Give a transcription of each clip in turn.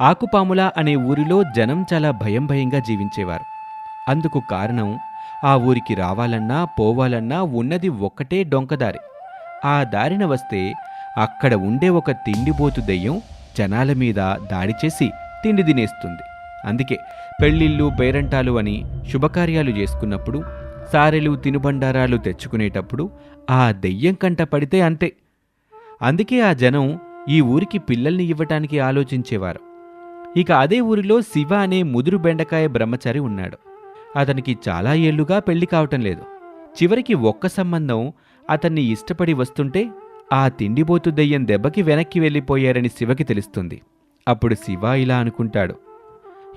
ఆకుపాముల అనే ఊరిలో జనం చాలా భయం భయంగా జీవించేవారు. అందుకు కారణం ఆ ఊరికి రావాలన్నా పోవాలన్నా ఉన్నది ఒక్కటే డొంకదారి. ఆ దారిన వస్తే అక్కడ ఉండే ఒక తిండిపోతు దెయ్యం జనాల మీద దాడి చేసి తిండి తినేస్తుంది. అందుకే పెళ్ళిళ్ళు పేరంటాలు అని శుభకార్యాలు చేసుకున్నప్పుడు సారెలు తినుబండారాలు తెచ్చుకునేటప్పుడు ఆ దెయ్యం కంట పడితే అంతే. అందుకే ఆ జనం ఈ ఊరికి పిల్లల్ని ఇవ్వటానికి ఆలోచించేవారు. ఇక అదే ఊరిలో శివ అనే ముదురు బెండకాయ బ్రహ్మచారి ఉన్నాడు. అతనికి చాలా ఏళ్ళుగా పెళ్ళి కావటం లేదు. చివరికి ఒక్క సంబంధం అతన్ని ఇష్టపడి వస్తుంటే ఆ తిండిపోతు దెయ్యం దెబ్బకి వెనక్కి వెళ్ళిపోయారని శివకి తెలుస్తుంది. అప్పుడు శివ ఇలా అనుకుంటాడు.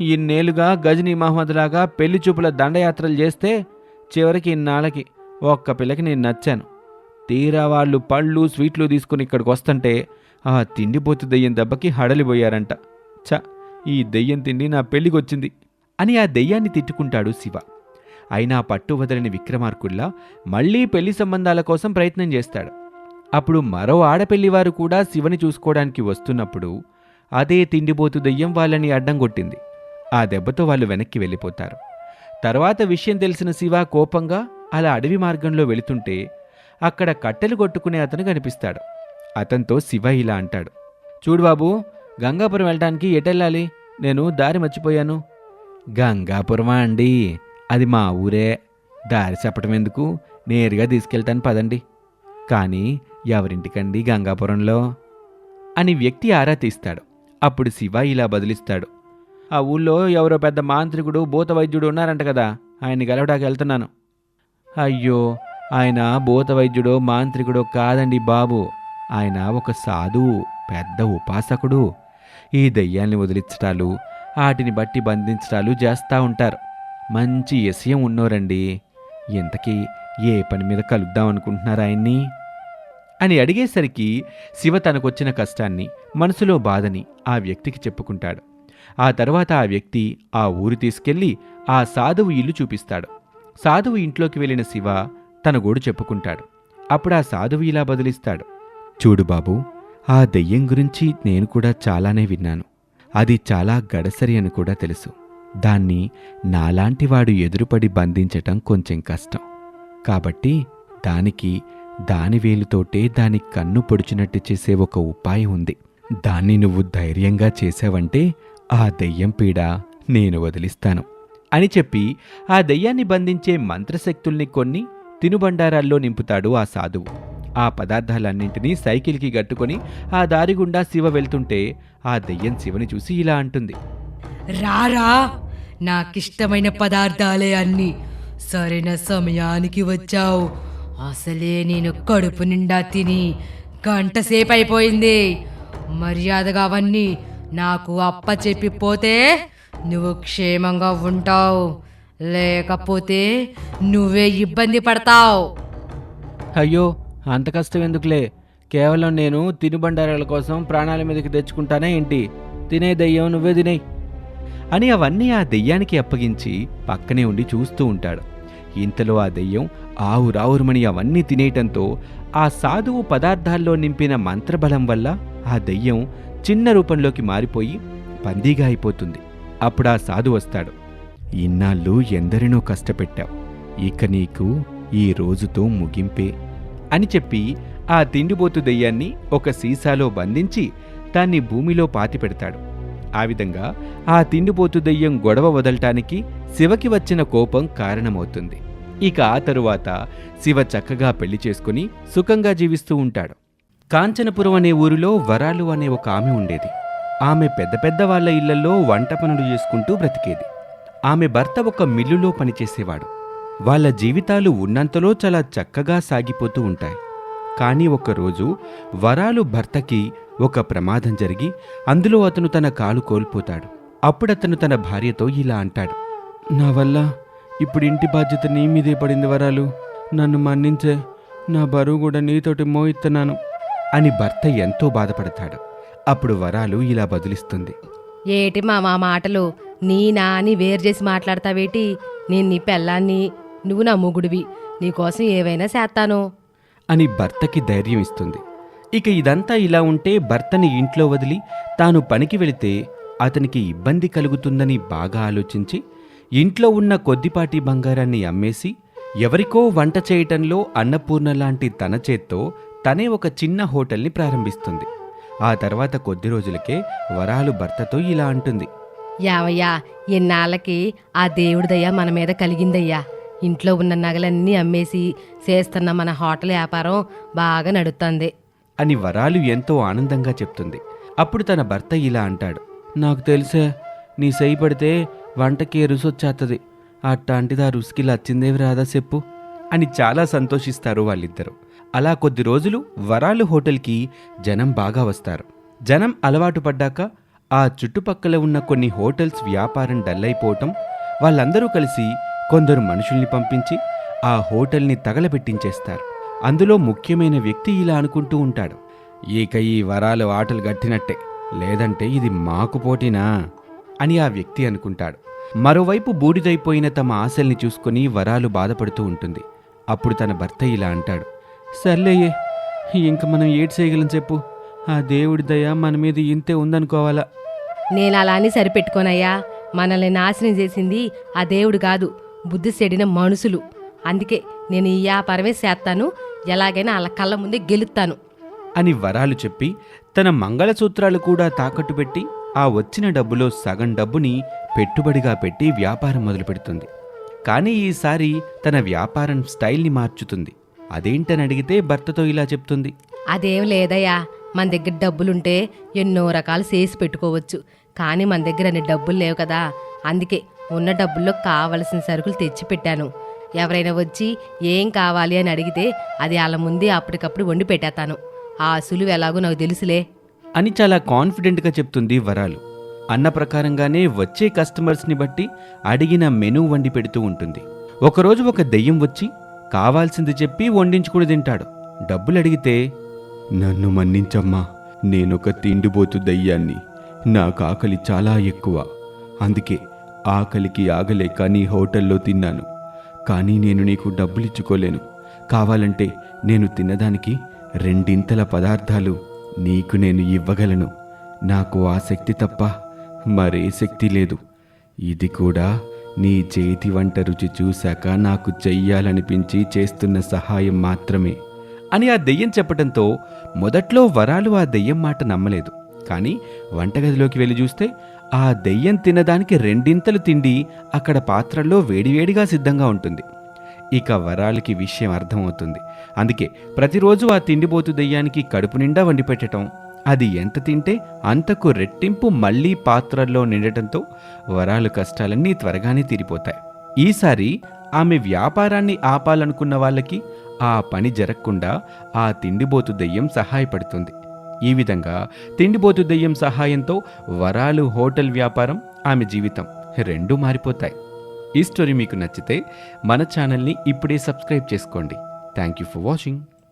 ఇన్నేళ్ళుగా గజనీ మహమ్మద్లాగా పెళ్ళి చూపుల దండయాత్రలు చేస్తే చివరికి ఇన్నాళ్ళకి ఒక్క పిల్లకి నేను నచ్చాను. తీరా వాళ్ళు పళ్ళు స్వీట్లు తీసుకుని ఇక్కడికి వస్తుంటే ఆ తిండిపోతు దెయ్యం దెబ్బకి హడలిపోయారంట. ఛ! ఈ దెయ్యం తిండి నా పెళ్ళికొచ్చింది అని ఆ దెయ్యాన్ని తిట్టుకుంటాడు శివ. అయినా పట్టు వదలని విక్రమార్కుల్లా మళ్ళీ పెళ్ళి సంబంధాల కోసం ప్రయత్నం చేస్తాడు. అప్పుడు మరో ఆడపెళ్ళివారు కూడా శివని చూసుకోవడానికి వస్తున్నప్పుడు అదే తిండిపోతు దెయ్యం వాళ్ళని అడ్డం కొట్టింది. ఆ దెబ్బతో వాళ్ళు వెనక్కి వెళ్ళిపోతారు. తర్వాత విషయం తెలిసిన శివ కోపంగా అలా అడవి మార్గంలో వెళుతుంటే అక్కడ కట్టెలు కొట్టుకునే అతను కనిపిస్తాడు. అతనితో శివ ఇలా అంటాడు. చూడు బాబు గంగాపురం వెళ్ళటానికి ఎటెళ్ళాలి? నేను దారి మర్చిపోయాను. గంగాపురమా అండి? అది మా ఊరే. దారి చెప్పటం ఎందుకు? నేరుగా తీసుకెళ్తాను పదండి. కానీ ఎవరింటికండి గంగాపురంలో? అని వ్యక్తి ఆరా తీస్తాడు. అప్పుడు శివ ఇలా బదిలిస్తాడు. ఆ ఊళ్ళో ఎవరో పెద్ద మాంత్రికుడు భూత వైద్యుడు ఉన్నారంట కదా. ఆయన్ని గెలవడానికి వెళ్తున్నాను. అయ్యో ఆయన భూత వైద్యుడో మాంత్రికుడో కాదండి బాబు. ఆయన ఒక సాధువు పెద్ద ఉపాసకుడు. ఈ దెయ్యాల్ని వదిలించటాలు వాటిని బట్టి బంధించటాలు చేస్తూ ఉంటారు. మంచి ఎసయం ఉన్నోరండి. ఇంతకీ ఏ పని మీద కలుద్దాం అనుకుంటున్నారు ఆయన్ని? అని అడిగేసరికి శివ తనకొచ్చిన కష్టాన్ని మనసులో బాధని ఆ వ్యక్తికి చెప్పుకుంటాడు. ఆ తర్వాత ఆ వ్యక్తి ఆ ఊరు తీసుకెళ్ళి ఆ సాధువు ఇల్లు చూపిస్తాడు. సాధువు ఇంట్లోకి వెళ్ళిన శివ తన గోడు చెప్పుకుంటాడు. అప్పుడు ఆ సాధువు ఇలా బదిలిస్తాడు. చూడు బాబు ఆ దెయ్యం గురించి నేను కూడా చాలానే విన్నాను. అది చాలా గడసరి అని కూడా తెలుసు. దాన్ని నాలాంటివాడు ఎదురుపడి బంధించటం కొంచెం కష్టం. కాబట్టి దానికి దాని వేలుతోటే దాని కన్ను పొడిచినట్టు చేసే ఒక ఉపాయం ఉంది. దాన్ని నువ్వు ధైర్యంగా చేసావంటే ఆ దెయ్యం పీడ నేను వదిలిస్తాను అని చెప్పి ఆ దెయ్యాన్ని బంధించే మంత్రశక్తుల్ని కొన్ని తినుబండారాల్లో నింపుతాడు ఆ సాధువు. ఆ పదార్థాలన్నింటినీ సైకిల్కి గట్టుకొని ఆ దారి గుండా శివ వెళ్తుంటే ఆ దెయ్యం శివని చూసి ఇలా అంటుంది. రారా నాకిష్టమైన పదార్థాలే అన్ని. సరైన సమయానికి వచ్చావు. అసలే నేను కడుపు నిండా తిని గంట సేపు అయిపోయింది మర్యాదగా అవన్నీ నాకు అప్ప చెప్పి పోతే నువ్వు క్షేమంగా ఉంటావు. లేకపోతే నువ్వే ఇబ్బంది పడతావు. అయ్యో అంత కష్టం ఎందుకులే? కేవలం నేను తినుబండారాల కోసం ప్రాణాల మీదకి తెచ్చుకుంటానే ఏంటి? తినే దెయ్యం నువ్వే తినేయ్. అని అవన్నీ ఆ దెయ్యానికి అప్పగించి పక్కనే ఉండి చూస్తూ ఉంటాడు. ఇంతలో ఆ దెయ్యం ఆవురావురుమని అవన్నీ తినేయటంతో ఆ సాధువు పదార్థాల్లో నింపిన మంత్రబలం వల్ల ఆ దెయ్యం చిన్న రూపంలోకి మారిపోయి పందిగా అయిపోతుంది. అప్పుడు ఆ సాధు వస్తాడు. ఇన్నాళ్ళు ఎందరినో కష్టపెట్టావు. ఇక నీకు ఈ రోజుతో ముగింపే. అని చెప్పి ఆ తిండిబోతు దెయ్యాన్ని ఒక సీసాలో బంధించి దాన్ని భూమిలో పాతిపెడతాడు ఆ విధంగా ఆ తిండిపోతు దెయ్యం గొడవ వదలటానికి శివకి వచ్చిన కోపం కారణమవుతుంది. ఇక ఆ తరువాత శివ చక్కగా పెళ్ళి చేసుకుని సుఖంగా జీవిస్తూ ఉంటాడు. కాంచనపురం అనే ఊరిలో వరాలు అనే ఒక ఆమె ఉండేది. ఆమె పెద్ద పెద్ద వాళ్ళ ఇళ్ళలో వంట పనులు చేసుకుంటూ బ్రతికేది. ఆమె భర్త ఒక మిల్లులో పనిచేసేవాడు. వాళ్ళ జీవితాలు ఉన్నంతలో చాలా చక్కగా సాగిపోతూ ఉంటాయి. కానీ ఒకరోజు వరాలు భర్తకి ఒక ప్రమాదం జరిగి అందులో అతను తన కాలు కోల్పోతాడు. అప్పుడతను తన భార్యతో ఇలా అంటాడు. నా వల్ల ఇప్పుడు ఇంటి బాధ్యత నీ మీదే పడింది వరాలు. నన్ను మన్నించే నా బరువు కూడా నీతోటి మోయిస్తున్నాను. అని భర్త ఎంతో బాధపడతాడు. అప్పుడు వరాలు ఇలా బదులిస్తుంది. ఏటి మా మా మాటలు? నీ నాని వేరు చేసి మాట్లాడతావేటి? నేను నీ పెళ్ళాన్ని నువ్వు నా మొగుడివి. నీకోసం ఏవైనా చేస్తాను. అని భర్తకి ధైర్యం ఇస్తుంది. ఇక ఇదంతా ఇలా ఉంటే భర్తని ఇంట్లో వదిలి తాను పనికి వెళితే అతనికి ఇబ్బంది కలుగుతుందని బాగా ఆలోచించి ఇంట్లో ఉన్న కొద్దిపాటి బంగారాన్ని అమ్మేసి ఎవరికో వంట చేయటంలో అన్నపూర్ణ లాంటి తన చేత్తో తనే ఒక చిన్న హోటల్ని ప్రారంభిస్తుంది. ఆ తర్వాత కొద్ది రోజులకే వరాలు భర్తతో ఇలా అంటుంది. యావయ్యా ఎన్నాళ్ళకి ఆ దేవుడి దయ మన మీద కలిగిందయ్యా. ఇంట్లో ఉన్న నగలన్నీ అమ్మేసి చేస్తున్న మన హోటల్ వ్యాపారం బాగా నడుస్తుంది అని వరాలు ఎంతో ఆనందంగా చెప్తుంది. అప్పుడు తన భర్త ఇలా అంటాడు. నాకు తెలుసా నీ సెయ్యి పడితే వంటకి రుసొచ్చేస్తుంది అట్టాంటిది ఆ రుసికి లచ్చిందేవి రాదా చెప్పు అని చాలా సంతోషిస్తారు వాళ్ళిద్దరూ. అలా కొద్ది రోజులు వరాలు హోటల్కి జనం బాగా వస్తారు. జనం అలవాటు పడ్డాక ఆ చుట్టుపక్కల ఉన్న కొన్ని హోటల్స్ వ్యాపారం డల్ అయిపోవటం వాళ్ళందరూ కలిసి కొందరు మనుషుల్ని పంపించి ఆ హోటల్ని తగలబెట్టించేస్తారు. అందులో ముఖ్యమైన వ్యక్తి ఇలా అనుకుంటూ ఉంటాడు. ఇక ఈ వరాలు ఆటలు గట్టినట్టే. లేదంటే ఇది మాకు పోటీనా? అని ఆ వ్యక్తి అనుకుంటాడు. మరోవైపు బూడిదైపోయిన తమ ఆశల్ని చూసుకుని వరాలు బాధపడుతూ ఉంటుంది. అప్పుడు తన భర్త ఇలా అంటాడు. సర్లేయే ఇంక మనం ఏడు చేయగలం చెప్పు. ఆ దేవుడి దయ మన మీద ఇంతే ఉందనుకోవాలా? నేను అలా అని సరిపెట్టుకోనయ్యా. మనల్ని నాశనం చేసింది ఆ దేవుడు కాదు. బుద్ధి చెడిన మనుషులు. అందుకే నేను ఈ వ్యాపారమే చేస్తాను. ఎలాగైనా వాళ్ళ కళ్ళ ముందే గెలుస్తాను. అని వరాలు చెప్పి తన మంగళసూత్రాలు కూడా తాకట్టు పెట్టి ఆ వచ్చిన డబ్బులో సగం డబ్బుని పెట్టుబడిగా పెట్టి వ్యాపారం మొదలుపెడుతుంది కానీ ఈసారి తన వ్యాపారం స్టైల్ని మార్చుతుంది. అదేంటని అడిగితే భర్తతో ఇలా చెప్తుంది. అదేం లేదయ్యా. మన దగ్గర డబ్బులుంటే ఎన్నో రకాలు చేసి పెట్టుకోవచ్చు. కానీ మన దగ్గర అన్ని డబ్బులు లేవు కదా. అందుకే ఉన్న డబ్బుల్లో కావలసిన సరుకులు తెచ్చి పెట్టాను ఎవరైనా వచ్చి ఏం కావాలి అని అడిగితే అది వాళ్ళ ముందే అప్పటికప్పుడు వండి పెట్టేస్తాను. ఆ సులువు ఎలాగో నాకు తెలుసులే. అని చాలా కాన్ఫిడెంట్గా చెప్తుంది వరాలు. అన్న ప్రకారంగానే వచ్చే కస్టమర్స్ని బట్టి అడిగిన మెనూ వండి పెడుతూ ఉంటుంది. ఒకరోజు ఒక దెయ్యం వచ్చి కావాల్సింది చెప్పి వండించుకుని తింటాడు. డబ్బులు అడిగితే నన్ను మన్నించమ్మా నేనొక తిండిపోతు దయ్యాన్ని. నాకు ఆకలి చాలా ఎక్కువ. అందుకే ఆకలికి ఆగలేక నీ హోటల్లో తిన్నాను. కానీ నేను నీకు డబ్బులిచ్చుకోలేను. కావాలంటే నేను తిన్నదానికి రెండింతల పదార్థాలు నీకు నేను ఇవ్వగలను. నాకు ఆ శక్తి తప్ప మరే శక్తి లేదు. ఇది కూడా నీ చేతి వంట రుచి చూశాక నాకు చెయ్యాలనిపించి చేస్తున్న సహాయం మాత్రమే. అని ఆ దెయ్యం చెప్పడంతో మొదట్లో వరాలు ఆ దెయ్యం మాట నమ్మలేదు. కానీ వంటగదిలోకి వెళ్ళి చూస్తే ఆ దెయ్యం తినడానికి రెండింతలు తిండి అక్కడ పాత్రల్లో వేడివేడిగా సిద్ధంగా ఉంటుంది. ఇక వరాలకి విషయం అర్థమవుతుంది. అందుకే ప్రతిరోజు ఆ తిండిపోతు దెయ్యానికి కడుపు నిండా వండి పెట్టడం అది ఎంత తింటే అంతకు రెట్టింపు మళ్ళీ పాత్రల్లో నిండటంతో వరాలు కష్టాలన్నీ త్వరగానే తీరిపోతాయి. ఈసారి ఆమె వ్యాపారాన్ని ఆపాలనుకున్న వాళ్ళకి ఆ పని జరగకుండా ఆ తిండిబోతు దెయ్యం సహాయపడుతుంది. ఈ విధంగా తిండిబోతు దెయ్యం సహాయంతో వరాలు హోటల్ వ్యాపారం ఆమె జీవితం రెండూ మారిపోతాయి. ఈ స్టోరీ మీకు నచ్చితే మన ఛానల్ని ఇప్పుడే సబ్స్క్రైబ్ చేసుకోండి. Thank you for watching.